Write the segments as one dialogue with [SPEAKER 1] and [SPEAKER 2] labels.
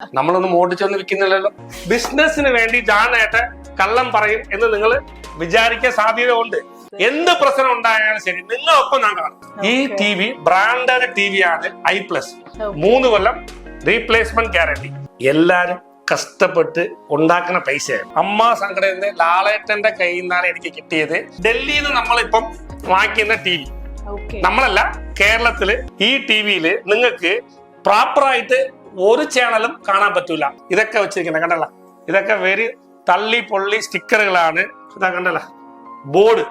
[SPEAKER 1] നമ്മളൊന്നും ഓടിച്ചൊന്നും വിൽക്കുന്നില്ലല്ലോ ബിസിനസിന് വേണ്ടി ജാനായിട്ട് കള്ളം പറയും എന്ന് നിങ്ങൾ വിചാരിക്കാൻ സാധ്യത ഉണ്ട് എന്ത് പ്രശ്നം ഉണ്ടായാലും ശരി നിങ്ങളൊപ്പം ഞാൻ കാണും ഈ. T V branded T V ആണ് ഐ പ്ലസ് മൂന്ന് കൊല്ലം റീപ്ലേസ്മെന്റ് ഗ്യാരണ്ടി എല്ലാരും കഷ്ടപ്പെട്ട് ഉണ്ടാക്കുന്ന പൈസയാണ്. അമ്മ സംഘടന ലാളേട്ടന്റെ കയ്യിൽ നിന്നാണ് എനിക്ക് കിട്ടിയത്. ഡൽഹിയിൽ നിന്ന് നമ്മളിപ്പം വാങ്ങിക്കുന്ന ടി വി നമ്മളല്ല കേരളത്തിൽ ഈ ടി വിയിൽ നിങ്ങൾക്ക് പ്രോപ്പറായിട്ട് ഒരു ചാനലും കാണാൻ പറ്റൂല. ഇതൊക്കെ വെച്ചിരിക്കുന്നത് കണ്ടല്ല? ഇതൊക്കെ വെരി തള്ളി പൊള്ളി സ്റ്റിക്കറുകളാണ്. ഇതാ കണ്ടല്ല? ബോർഡ്.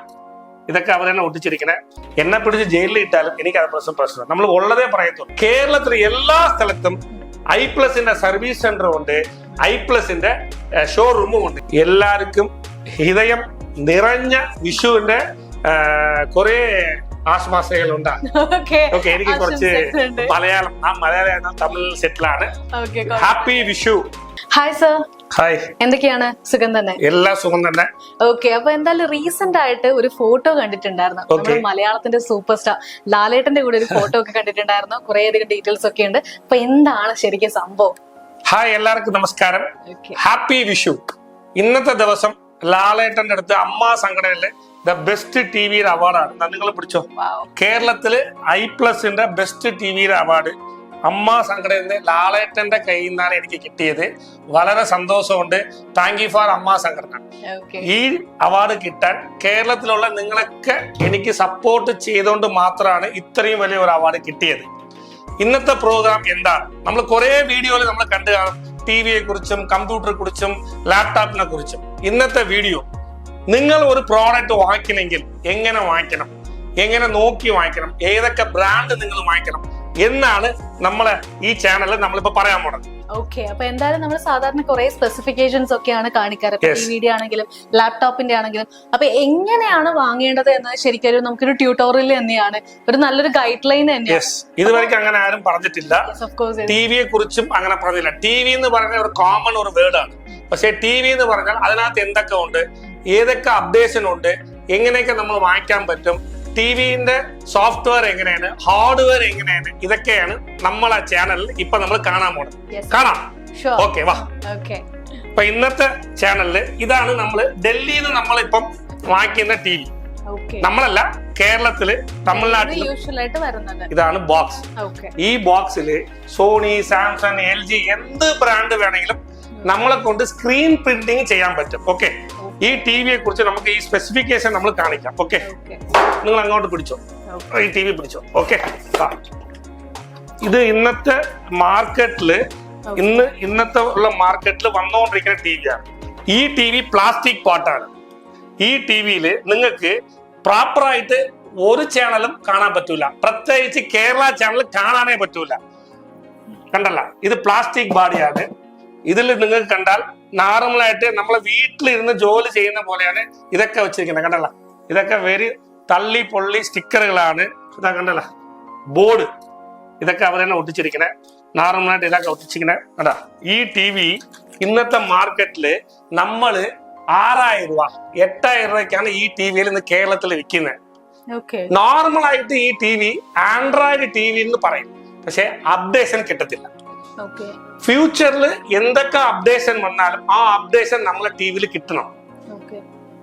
[SPEAKER 1] ഇതൊക്കെ അവർ തന്നെ ഒട്ടിച്ചിരിക്കണേ. എന്നെ പിടിച്ച് ജയിലിൽ ഇട്ടാലും എനിക്ക് അത് പ്രശ്നം പ്രശ്നം നമ്മൾ ഉള്ളതേ പറയത്തുള്ളൂ. കേരളത്തിൽ എല്ലാ സ്ഥലത്തും ഐ പ്ലസിന്റെ സർവീസ് സെന്ററും ഉണ്ട്. ഐ പ്ലസിന്റെ ഷോറൂമും ഉണ്ട്. എല്ലാവർക്കും ഹൃദയം നിറഞ്ഞ വിഷുവിന്റെ കുറെ ആശ്വാസകളുണ്ട്.
[SPEAKER 2] ഓക്കെ
[SPEAKER 1] ഓക്കെ എനിക്ക് കുറച്ച് മലയാളം ആ Malayalam Tamil സെറ്റിലാണ്. Happy Vishu
[SPEAKER 2] hi sir
[SPEAKER 1] hi
[SPEAKER 2] എന്തൊക്കെയാണ്? സുഖം തന്നെ?
[SPEAKER 1] എല്ലാ സുഖം തന്നെ.
[SPEAKER 2] ഓക്കെ അപ്പൊ എന്തായാലും റീസെന്റ് ആയിട്ട് ഒരു ഫോട്ടോ കണ്ടിട്ടുണ്ടായിരുന്നു. നമ്മുടെ മലയാളത്തിന്റെ സൂപ്പർ സ്റ്റാർ ലാലേട്ടന്റെ കൂടെ ഒരു ഫോട്ടോ ഒക്കെ കണ്ടിട്ടുണ്ടായിരുന്നു. കുറെ അധികം ഡീറ്റെയിൽസ് ഒക്കെ ഉണ്ട്. അപ്പൊ എന്താണ് ശരിക്കും സംഭവം?
[SPEAKER 1] ഹായ് എല്ലാവർക്കും നമസ്കാരം. ഹാപ്പി വിഷു ഇന്നത്തെ ദിവസം ലാലേട്ടന്റെ അടുത്ത് അമ്മ സംഘടനയിലെ ദ ബെസ്റ്റ് ടി വിയുടെ അവാർഡാണ് നിങ്ങൾ പിടിച്ചോ? കേരളത്തിൽ ഐ പ്ലസിന്റെ ബെസ്റ്റ് ടി വിയുടെ അവാർഡ് അമ്മ സംഘടന ലാളേട്ടന്റെ കയ്യിൽ നിന്നാണ് എനിക്ക് കിട്ടിയത്. വളരെ സന്തോഷമുണ്ട്. താങ്ക് യു ഫോർ അമ്മ സംഘടന. ഈ അവാർഡ് കിട്ടാൻ കേരളത്തിലുള്ള നിങ്ങളൊക്കെ എനിക്ക് സപ്പോർട്ട് ചെയ്തുകൊണ്ട് മാത്രമാണ് ഇത്രയും വലിയ ഒരു അവാർഡ് കിട്ടിയത്. ഇന്നത്തെ പ്രോഗ്രാം എന്താണ്? നമ്മൾ കുറെ വീഡിയോയിൽ നമ്മൾ കണ്ടു കാണും. ടി വിയെ കുറിച്ചും കമ്പ്യൂട്ടറെ കുറിച്ചും ലാപ്ടോപ്പിനെ കുറിച്ചും ഇന്നത്തെ വീഡിയോ നിങ്ങൾ ഒരു പ്രോഡക്റ്റ് വാങ്ങിക്കണമെങ്കിൽ എങ്ങനെ വാങ്ങിക്കണം? എങ്ങനെ നോക്കി വാങ്ങിക്കണം? ഏതൊക്കെ ബ്രാൻഡ് നിങ്ങൾ വാങ്ങിക്കണം? എന്നാണ് നമ്മളെ ഈ ചാനലിൽ നമ്മളിപ്പോ പറയാൻ പോണത്.
[SPEAKER 2] ഓക്കെ അപ്പൊ എന്തായാലും നമ്മൾ സാധാരണ കുറെ സ്പെസിഫിക്കേഷൻസ് ഒക്കെയാണ് കാണിക്കാറ്. ടിവിയുടെ ആണെങ്കിലും ലാപ്ടോപ്പിന്റെ ആണെങ്കിലും. അപ്പൊ എങ്ങനെയാണ് വാങ്ങേണ്ടത് എന്ന് ശരിക്കും നമുക്കൊരു ട്യൂട്ടോറിയൽ തന്നെയാണ്. ഒരു നല്ലൊരു ഗൈഡ് ലൈൻ തന്നെയാണ്
[SPEAKER 1] ഇതുവരെയ്ക്ക് അങ്ങനെ ആരും പറഞ്ഞിട്ടില്ല. ടിവിയെ കുറിച്ചും അങ്ങനെ പറഞ്ഞില്ല. ടി വി എന്ന് പറഞ്ഞ ഒരു കോമൺ ഒരു വേർഡാണ് പക്ഷേ ടി വി എന്ന് പറഞ്ഞാൽ അതിനകത്ത് എന്തൊക്കെ ഉണ്ട്? ഏതൊക്കെ അപ്ഡേഷൻ ഉണ്ട്? എങ്ങനെയൊക്കെ നമ്മൾ വാങ്ങിക്കാൻ പറ്റും? ടി വിന്റെ സോഫ്റ്റ്വെയർ എങ്ങനെയാണ് ഹാർഡ്വെയർ എങ്ങനെയാണ് ഇതൊക്കെയാണ് നമ്മൾ ആ ചാനലിൽ ഇപ്പൊ നമ്മൾ കാണാൻ പോണത്. കാണാം? ഓക്കെ വാ.
[SPEAKER 2] ഓക്കെ
[SPEAKER 1] ഇപ്പൊ ഇന്നത്തെ ചാനലിൽ ഇതാണ് നമ്മൾ ഡൽഹിയിൽ നിന്ന് നമ്മളിപ്പം വാങ്ങിക്കുന്ന ടി വി നമ്മളല്ല കേരളത്തിൽ തമിഴ്നാട്ടിൽ ഇതാണ് ബോക്സ് ഈ ബോക്സിൽ സോണി സാംസങ് എൽ ജി എന്ത് ബ്രാൻഡ് വേണമെങ്കിലും നമ്മളെ കൊണ്ട് സ്ക്രീൻ പ്രിന്റിങ് ചെയ്യാൻ പറ്റും. ഓക്കെ ഈ ടി വിയെ കുറിച്ച് നമുക്ക് ഈ സ്പെസിഫിക്കേഷൻ നമ്മൾ കാണിക്കാം. ഓക്കെ നിങ്ങൾ അങ്ങോട്ട് പിടിച്ചോ. ഈ ടി വി പിടിച്ചോ. ഓക്കെ ഇത് ഇന്നത്തെ മാർക്കറ്റിൽ ഇന്ന് ഇന്നത്തെ ഉള്ള മാർക്കറ്റിൽ വന്നുകൊണ്ടിരിക്കുന്ന ടി വിയാണ് ഈ ടി വി പ്ലാസ്റ്റിക് പാട്ടാണ് ഈ ടി വിയിൽ നിങ്ങൾക്ക് പ്രോപ്പറായിട്ട് ഒരു ചാനലും കാണാൻ പറ്റൂല. പ്രത്യേകിച്ച് കേരള ചാനൽ കാണാനേ പറ്റൂല. കണ്ടല്ല? ഇത് പ്ലാസ്റ്റിക് ബാഡിയാണ് ഇതിൽ നിങ്ങൾക്ക് കണ്ടാൽ നോർമലായിട്ട് നമ്മളെ വീട്ടിലിരുന്ന് ജോലി ചെയ്യുന്ന പോലെയാണ് ഇതൊക്കെ വെച്ചിരിക്കുന്നത്. കണ്ടല്ല? ഇതൊക്കെ വെരി തള്ളി പൊള്ളി സ്റ്റിക്കറുകളാണ്. ഇതാ കണ്ടല്ല? ബോർഡ്. ഇതൊക്കെ അവർ തന്നെ ഒട്ടിച്ചിരിക്കണേ. നോർമലായിട്ട് ഇതൊക്കെ ഒട്ടിച്ചിരിക്കണേ. കണ്ടാ? ഈ ടി വി ഇന്നത്തെ മാർക്കറ്റിൽ നമ്മൾ ആറായിരം രൂപ എട്ടായിരം രൂപയ്ക്കാണ് ഈ ടി വിയിൽ ഇന്ന് കേരളത്തിൽ വിൽക്കുന്നത് നോർമൽ ആയിട്ട് ഈ T V Android T V എന്ന് പറയും. പക്ഷെ അപ്ഡേഷൻ കിട്ടത്തില്ല. ഫ്യൂച്ചറിൽ എന്തൊക്കെ അപ്ഡേഷൻ വന്നാലും ആ അപ്ഡേഷൻ നമ്മളെ ടി വിയിൽ കിട്ടണം.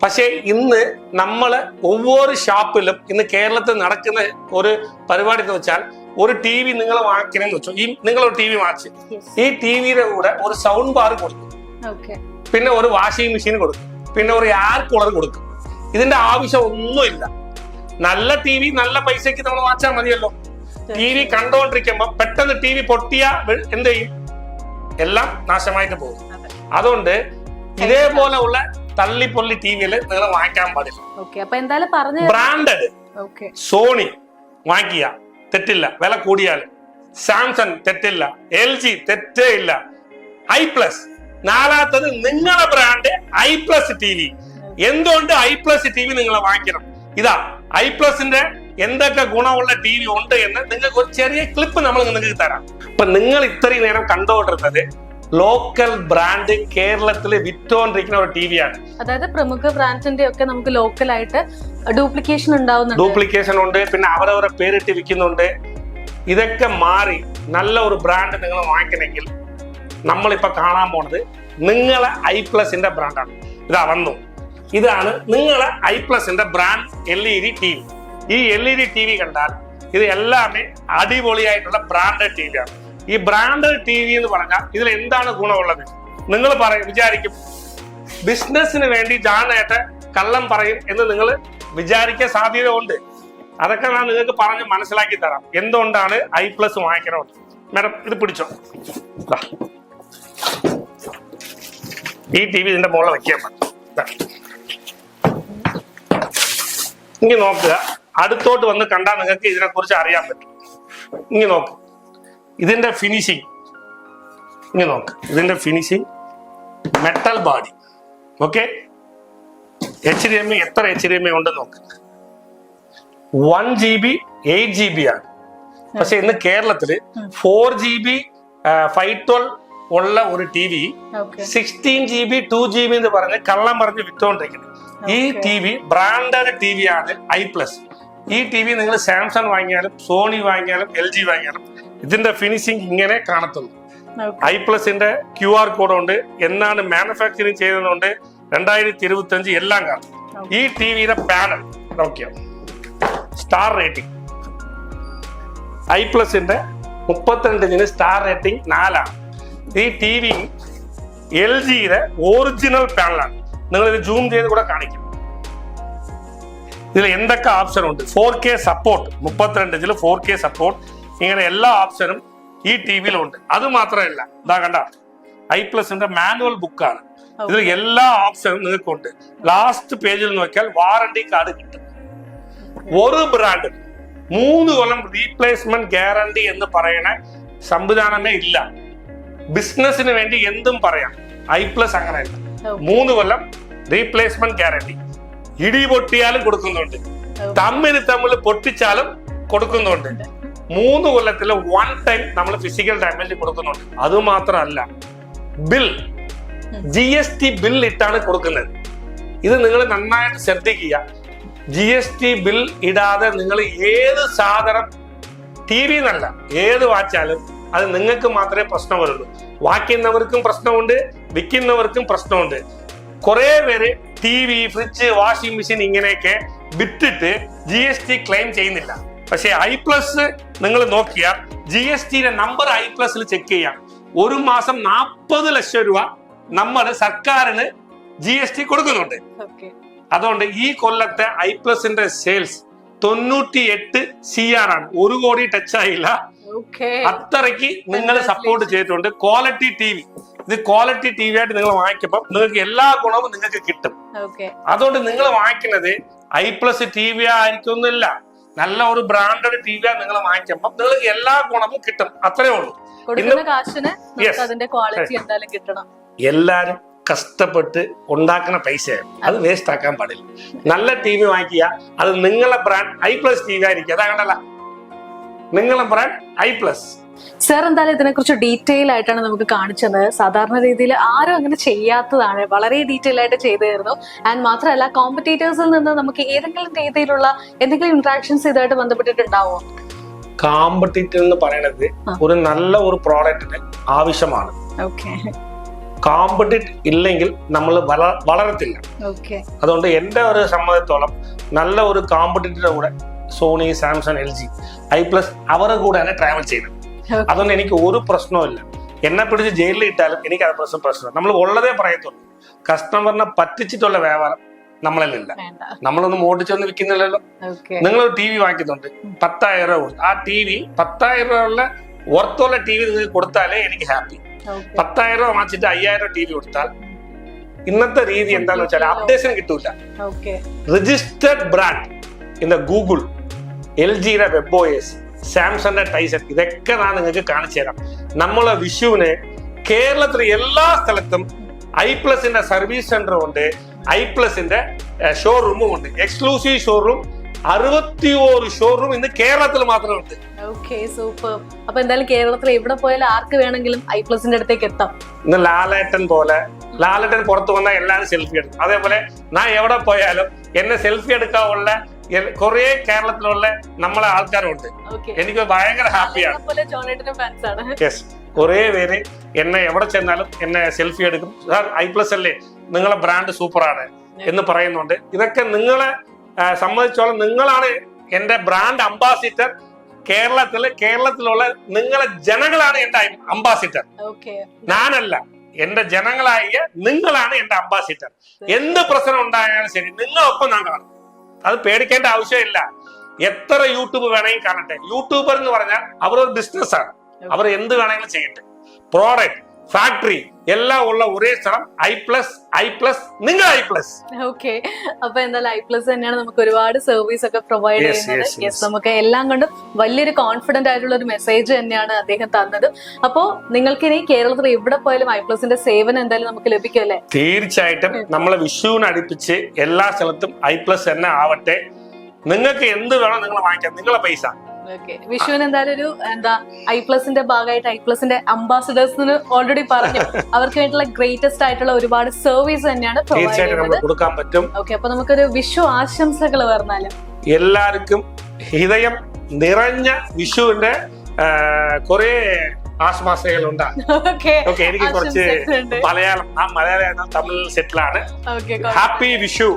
[SPEAKER 1] പക്ഷേ ഇന്ന് നമ്മൾ ഒവ്വൊരു ഷാപ്പിലും ഇന്ന് കേരളത്തിൽ നടക്കുന്ന ഒരു പരിപാടി എന്ന് വെച്ചാൽ ഒരു ടി വി നിങ്ങൾ വാങ്ങിക്കണമെന്ന് വെച്ചോ. ഈ നിങ്ങൾ ഒരു ടി വി വാങ്ങിച്ച് ഈ ടി വിയുടെ കൂടെ ഒരു സൗണ്ട് ബാർ കൊടുക്കും. പിന്നെ ഒരു വാഷിംഗ് മെഷീൻ കൊടുക്കും. പിന്നെ ഒരു എയർ കൂളർ കൊടുക്കും. ഇതിന്റെ ആവശ്യം ഒന്നുമില്ല. നല്ല ടി വി നല്ല പൈസക്ക് നമ്മൾ വാങ്ങിച്ചാൽ മതിയല്ലോ. ടി വി കണ്ടുകൊണ്ടിരിക്കുമ്പോ പെട്ടെന്ന് ടി വി പൊട്ടിയ എന്ത് ചെയ്യും? എല്ലാം നാശമായിട്ട് പോകും. അതുകൊണ്ട് ഇതേപോലെ ഉള്ള തള്ളിപ്പൊള്ളി ടി വിയിൽ നിങ്ങൾ വാങ്ങിക്കാൻ പാടില്ല. ബ്രാൻഡഡ് സോണി വാങ്ങിക്കുക. തെറ്റില്ല. വില കൂടിയാൽ. സാംസങ് തെറ്റില്ല. എൽ ജി തെറ്റേ ഇല്ല. ഐ പ്ലസ് നാലാത്തത് നിങ്ങളെ brand I plus T V എന്തുകൊണ്ട് ഐ പ്ലസ് ടി വി നിങ്ങൾ വാങ്ങിക്കണം? ഇതാ. ഐ പ്ലസിന്റെ എന്തൊക്കെ ഗുണമുള്ള ടി വി ഉണ്ട് എന്ന് നിങ്ങൾക്ക് ഒരു ചെറിയ ക്ലിപ്പ് നമ്മൾ നിങ്ങൾക്ക് തരാം. ഇപ്പൊ നിങ്ങൾ ഇത്രയും നേരം കണ്ടുകൊണ്ടിരുന്നത് ലോക്കൽ ബ്രാൻഡ് കേരളത്തിൽ വിറ്റോണ്ടിരിക്കുന്ന ഒരു ടി വിയാണ്
[SPEAKER 2] അതായത് പ്രമുഖ ബ്രാൻഡിന്റെ ഒക്കെ നമുക്ക് ലോക്കലായിട്ട് ഡ്യൂപ്ലിക്കേഷൻ ഉണ്ടാവുന്നുണ്ട്.
[SPEAKER 1] ഡ്യൂപ്ലിക്കേഷൻ ഉണ്ട് പിന്നെ അവരവരെ പേരിട്ട് വിൽക്കുന്നുണ്ട്. ഇതൊക്കെ മാറി നല്ല ഒരു ബ്രാൻഡ് നിങ്ങൾ വാങ്ങിക്കണമെങ്കിൽ നമ്മളിപ്പോ കാണാൻ പോണത് നിങ്ങളെ ഐ പ്ലസിന്റെ ബ്രാൻഡാണ് ഇതാ വന്നു. ഇതാണ് നിങ്ങളെ I പ്ലസിന്റെ brand L E D T V ഈ L E D T V കണ്ടാൽ ഇത് എല്ലാമേ അടിപൊളിയായിട്ടുള്ള ബ്രാൻഡഡ് ടി വിയാണ് ഈ ബ്രാൻഡഡ് ടി വി എന്ന് പറഞ്ഞാൽ ഇതിൽ എന്താണ് ഗുണമുള്ളത്? നിങ്ങൾ പറയും വിചാരിക്കും. ബിസിനസ്സിന് വേണ്ടി ജാനായിട്ട് കള്ളം പറയും എന്ന് നിങ്ങൾ വിചാരിക്കാൻ സാധ്യത ഉണ്ട് അതൊക്കെ ഞാൻ നിങ്ങൾക്ക് പറഞ്ഞ് മനസ്സിലാക്കി തരാം. എന്തുകൊണ്ടാണ് ഐ പ്ലസ് വാങ്ങിക്കണത്? മാഡം ഇത് പിടിച്ചോ. ഈ ടി വി ഇതിന്റെ മുകളിൽ വെക്കാൻ പറ്റും ഇങ്ങനെ നോക്കുക അടുത്തോട്ട് വന്ന് കണ്ടാൽ നിങ്ങൾക്ക് ഇതിനെ കുറിച്ച് അറിയാൻ പറ്റും. ഇങ്ങനെ നോക്ക്. ഇതിന്റെ ഫിനിഷിങ് ഇങ്ങനെ നോക്ക്. ഇതിന്റെ finishing metal body okay H D M എത്ര എച്ച് ഡി എം ഐ ഉണ്ടെന്ന് നോക്ക്. One G B eight G B ആണ്. പക്ഷെ ഇന്ന് കേരളത്തിൽ four G B five twelve ഉള്ള ഒരു T V sixteen G B two G B എന്ന് പറഞ്ഞ് കള്ളം പറഞ്ഞ് വിറ്റോണ്ടിരിക്കുന്നത് ഈ. T V branded T V ആണ് ഐ പ്ലസ് ഈ ടി വി നിങ്ങൾ സാംസങ് വാങ്ങിയാലും സോണി വാങ്ങിയാലും എൽ ജി വാങ്ങിയാലും ഇതിന്റെ ഫിനിഷിംഗ് ഇങ്ങനെ കാണത്തുള്ളൂ. ഐ പ്ലസിന്റെ ക്യു ആർ കോഡ് ഉണ്ട്. എന്നാണ് മാനുഫാക്ചറിങ് ചെയ്തതുകൊണ്ട് രണ്ടായിരത്തി ഇരുപത്തി അഞ്ച് എല്ലാം കാണും. ഈ ടി വിയുടെ പാനൽ നോക്കിയോ? സ്റ്റാർ റേറ്റിംഗ് ഐ പ്ലസിന്റെ മുപ്പത്തിരണ്ടിന് സ്റ്റാർ റേറ്റിംഗ് നാലാണ്. ഈ ടി വി എൽ ജിയുടെ ഒറിജിനൽ പാനലാണ് നിങ്ങൾ ഇത് ജൂം ചെയ്ത് കൂടെ കാണിക്കും. ഇതിൽ എന്തൊക്കെ ഓപ്ഷൻ ഉണ്ട്? ഫോർ കെ സപ്പോർട്ട് മുപ്പത്തിരണ്ട് ഇഞ്ചിൽ ഫോർ കെ സപ്പോർട്ട് ഇങ്ങനെ എല്ലാ ഓപ്ഷനും ഈ ടി വിയിലുണ്ട് അത് മാത്രമല്ല ഇതാ കണ്ട ഐ പ്ലസിന്റെ മാനുവൽ ബുക്കാണ് ഇതിൽ എല്ലാ ഓപ്ഷനും നിങ്ങൾക്കുണ്ട്. ലാസ്റ്റ് പേജിൽ നോക്കിയാൽ വാറണ്ടി കാർഡ് കിട്ടും. ഒരു ബ്രാൻഡ് മൂന്ന് കൊല്ലം റീപ്ലേസ്മെന്റ് ഗ്യാരണ്ടി എന്ന് പറയുന്ന സംവിധാനമേ ഇല്ല. ബിസിനസിന് വേണ്ടി എന്തും പറയാം. ഐ പ്ലസ് അങ്ങനെയല്ല മൂന്ന് കൊല്ലം റീപ്ലേസ്മെന്റ് ഗ്യാരണ്ടി ഇടി പൊട്ടിയാലും കൊടുക്കുന്നുണ്ട്. തമ്മിൽ തമ്മിൽ പൊട്ടിച്ചാലും കൊടുക്കുന്നുണ്ട്. മൂന്ന് കൊല്ലത്തിൽ വൺ ടൈം നമ്മൾ ഫിസിക്കൽ ഡാമേജ് കൊടുക്കുന്നുണ്ട്. അത് മാത്രമല്ല bill G S T bill ഇട്ടാണ് കൊടുക്കുന്നത്. ഇത് നിങ്ങൾ നന്നായിട്ട് ശ്രദ്ധിക്കുക. ജി എസ് ടി ബിൽ ഇടാതെ നിങ്ങൾ ഏത് സാധനം ടി വി എന്നല്ല ഏത് വാച്ചാലും അത് നിങ്ങൾക്ക് മാത്രമേ പ്രശ്നം വരുള്ളൂ വാക്കുന്നവർക്കും പ്രശ്നമുണ്ട് വിൽക്കുന്നവർക്കും പ്രശ്നമുണ്ട്. കുറെ പേര് T V fridge washing machine ഇങ്ങനെയൊക്കെ വിറ്റിട്ട് ജി എസ് ടി ക്ലെയിം ചെയ്യുന്നില്ല. പക്ഷേ ഐ പ്ലസ് നിങ്ങൾ നോക്കിയാൽ ജി എസ് ടിയുടെ നമ്പർ ഐ പ്ലസിൽ ചെക്ക് ചെയ്യാം. ഒരു മാസം നാൽപ്പത് ലക്ഷം രൂപ നമ്മൾ സർക്കാരിന് ജി എസ് ടി കൊടുക്കുന്നുണ്ട്. അതുകൊണ്ട് ഈ കൊല്ലത്തെ ഐ പ്ലസിന്റെ സെയിൽസ് തൊണ്ണൂറ്റി എട്ട് സി ആർ ആണ്. ഒരു കോടി ടച്ച് ആയില്ല. അത്രയ്ക്ക് നിങ്ങൾ സപ്പോർട്ട് ചെയ്തിട്ടുണ്ട്. ക്വാളിറ്റി ടി വി ഇത് ക്വാളിറ്റി ടി വി ആയിട്ട് നിങ്ങൾ വാങ്ങിക്കുമ്പോൾ നിങ്ങൾക്ക് എല്ലാ ഗുണവും നിങ്ങൾക്ക് കിട്ടും. അതുകൊണ്ട് നിങ്ങൾ വാങ്ങിക്കുന്നത് ഐ പ്ലസ് ടി വി ആയിരിക്കുന്നില്ല. നല്ല ഒരു ബ്രാൻഡഡ് ടി വി നിങ്ങൾ വാങ്ങിക്കുമ്പോൾ നിങ്ങൾക്ക് എല്ലാ ഗുണവും കിട്ടും. അത്രേ ഉള്ളൂ. എല്ലാരും കഷ്ടപ്പെട്ട് ഉണ്ടാക്കുന്ന പൈസയാണ് അത് വേസ്റ്റ് ആക്കാൻ പാടില്ല. നല്ല ടി വി വാങ്ങിക്കുക. അത് നിങ്ങളെ brand I plus T V ആയിരിക്കും. അതാ കണ്ടല്ല നിങ്ങളെ പറയാൻ ഐ പ്ലസ്
[SPEAKER 2] സർ എന്തായാലും ഇതിനെക്കുറിച്ച് ഡീറ്റെയിൽ ആയിട്ടാണ് നമുക്ക് കാണിച്ചത്. സാധാരണ രീതിയിൽ ആരും അങ്ങനെ ചെയ്യാത്തതാണ്. വളരെ ഡീറ്റെയിൽ ആയിട്ട് ചെയ്തു തരുന്നു ആൻഡ് മാത്രമല്ല കോമ്പറ്റേറ്റേഴ്സിൽ നിന്ന് നമുക്ക് ഏതെങ്കിലും രീതിയിലുള്ള എന്തെങ്കിലും ഇന്ററാക്ഷൻസ് ഇതായിട്ട് ബന്ധപ്പെട്ടിട്ടുണ്ടാവോ?
[SPEAKER 1] കോമ്പറ്റീറ്റർ എന്ന് പറയുന്നത് ഒരു നല്ല ഒരു പ്രോഡക്റ്റിന് ആവശ്യമാണ്. കോമ്പറ്റീറ്റ് ഇല്ലെങ്കിൽ നമ്മൾ വളരത്തില്ല. അതുകൊണ്ട് എന്റെ ഒരു സമ്മതത്തോളം നല്ല ഒരു കോമ്പറ്റീറ്ററുടെ കൂടെ Sony Samsung L G. I plus അവരുടെ കൂടെയാണ് ട്രാവൽ ചെയ്യുന്നത്. അതുകൊണ്ട് എനിക്ക് ഒരു പ്രശ്നവും എന്നെ പിടിച്ച് ജയിലിൽ ഇട്ടാലും എനിക്ക് അത് പ്രശ്നം പ്രശ്നം നമ്മൾ ഉള്ളതേ പറയത്തുള്ളൂ. കസ്റ്റമറിനെ പറ്റിച്ചിട്ടുള്ള വ്യാപാരം
[SPEAKER 2] നമ്മളല്ല
[SPEAKER 1] നമ്മളൊന്നും ഓടിച്ചൊന്നും വിൽക്കുന്നില്ലല്ലോ നിങ്ങൾ ടി വി വാങ്ങിക്കുന്നുണ്ട്. പത്തായിരം രൂപ കൊടുത്തു ആ ടി വി പത്തായിരം രൂപ ഉള്ള ഓർത്തുള്ള ടി വി നിങ്ങൾക്ക് കൊടുത്താലേ എനിക്ക് ഹാപ്പി പത്തായിരം രൂപ വാങ്ങിച്ചിട്ട് അയ്യായിരം ടി വി കൊടുത്താൽ ഇന്നത്തെ രീതി എന്താണെന്ന് വെച്ചാൽ അപ്ഡേഷൻ കിട്ടൂല. രജിസ്റ്റേർഡ് ബ്രാൻഡ് ഇന്ന് ഗൂഗിൾ എൽ ജിയുടെ വെബ് ഓയസ് സാംസങ്ങിന്റെ ടൈസർ ഇതൊക്കെ ഞാൻ നിങ്ങൾക്ക് കാണിച്ചു തരാം. നമ്മളെ വിഷുവിന് കേരളത്തിലെ എല്ലാ സ്ഥലത്തും ഐ പ്ലസിന്റെ സർവീസ് സെന്റർ ഉണ്ട്. ഐ പ്ലസിന്റെ ഷോറൂമും ഉണ്ട്. എക്സ്ക്ലൂസീവ് ഷോറൂം അറുപത്തിയോറ് ഷോറൂം ഇന്ന് കേരളത്തിൽ മാത്രമുണ്ട്
[SPEAKER 2] ഓക്കെ സൂപ്പർ അപ്പൊ എന്തായാലും കേരളത്തിൽ എവിടെ പോയാലും ആർക്ക് വേണമെങ്കിലും ഐ പ്ലസിന്റെ അടുത്തേക്ക് എത്താം.
[SPEAKER 1] ഇന്ന് ലാലേട്ടൻ പോലെ ലാലേട്ടൻ പുറത്തു വന്നാൽ എല്ലാവരും സെൽഫി എടുക്കും. അതേപോലെ ഞാൻ എവിടെ പോയാലും എന്നെ സെൽഫി എടുക്കാനുള്ള കുറെ കേരളത്തിലുള്ള നമ്മളെ ആൾക്കാരുണ്ട്. എനിക്ക് ഭയങ്കര ഹാപ്പിയാണ് യെസ് കുറെ പേര് എന്നെ എവിടെ ചെന്നാലും എന്നെ സെൽഫി എടുക്കും. സാർ ഐ പ്ലസ് അല്ലേ? നിങ്ങളെ ബ്രാൻഡ് സൂപ്പറാണ് എന്ന് പറയുന്നുണ്ട്. ഇതൊക്കെ നിങ്ങളെ സംബന്ധിച്ചോളം നിങ്ങളാണ് എന്റെ ബ്രാൻഡ് അംബാസിഡർ കേരളത്തിൽ കേരളത്തിലുള്ള നിങ്ങളെ ജനങ്ങളാണ് എന്റെ അംബാസിഡർ ഞാനല്ല എന്റെ ജനങ്ങളായ നിങ്ങളാണ് എന്റെ അംബാസിഡർ എന്ത് പ്രശ്നം ഉണ്ടായാലും ശരി നിങ്ങളൊപ്പം ഞാൻ കാണും. അത് പേടിക്കേണ്ട ആവശ്യമില്ല. എത്ര യൂട്യൂബ് വേണമെങ്കിൽ കാണട്ടെ. യൂട്യൂബർ എന്ന് പറഞ്ഞാൽ അവർ ഒരു ബിസിനസ് ആണ്. അവർ എന്ത് വേണമെങ്കിലും ചെയ്യട്ടെ. പ്രോഡക്റ്റ് ഫാക്ടറി എല്ലാം ഉള്ള ഒരേ സ്ഥലം ഐ പ്ലസ് ഐ പ്ലസ് നിങ്ങൾ ഐ പ്ലസ്
[SPEAKER 2] ഓക്കെ അപ്പൊ എന്തായാലും ഐ പ്ലസ് തന്നെയാണ് നമുക്ക് ഒരുപാട് സർവീസ് ഒക്കെ പ്രൊവൈഡ് ചെയ്യുന്നത്. യെസ് നമുക്ക് എല്ലാം കൊണ്ടും വലിയൊരു കോൺഫിഡന്റ് ആയിട്ടുള്ള ഒരു മെസ്സേജ് തന്നെയാണ് അദ്ദേഹം തന്നത്. അപ്പോ നിങ്ങൾക്ക് ഇനി കേരളത്തിൽ എവിടെ പോയാലും ഐ പ്ലസിന്റെ സേവനം എന്തായാലും നമുക്ക് ലഭിക്കുമല്ലേ
[SPEAKER 1] തീർച്ചയായിട്ടും നമ്മളെ വിഷുവിന് അടുപ്പിച്ച് എല്ലാ സ്ഥലത്തും ഐ പ്ലസ് തന്നെ ആവട്ടെ. നിങ്ങൾക്ക് എന്ത് വേണം നിങ്ങൾ വാങ്ങിക്കാം. നിങ്ങളെ പൈസ.
[SPEAKER 2] വിഷുവിന് എന്തായാലും ഒരു എന്താ ഐ പ്ലസിന്റെ ഭാഗമായിട്ട് ഐ പ്ലസിന്റെ അംബാസിഡേഴ്സിന് ഓൾറെഡി പറഞ്ഞു. അവർക്ക് വേണ്ടിയിട്ടുള്ള ഗ്രേറ്റസ്റ്റ് ആയിട്ടുള്ള ഒരുപാട് സർവീസ് തന്നെയാണ്
[SPEAKER 1] തീർച്ചയായിട്ടും കൊടുക്കാൻ പറ്റും.
[SPEAKER 2] ഓക്കെ അപ്പൊ നമുക്കൊരു വിഷു ആശംസകൾ പറഞ്ഞാലും.
[SPEAKER 1] എല്ലാവർക്കും ഹൃദയം നിറഞ്ഞ വിഷുവിന്റെ കുറെ
[SPEAKER 2] ഓക്കെ
[SPEAKER 1] ഓക്കെ എനിക്ക് കുറച്ച് മലയാളം ആ മലയാളം തമിഴ് സെറ്റിലാണ് ഹാപ്പി വിഷു.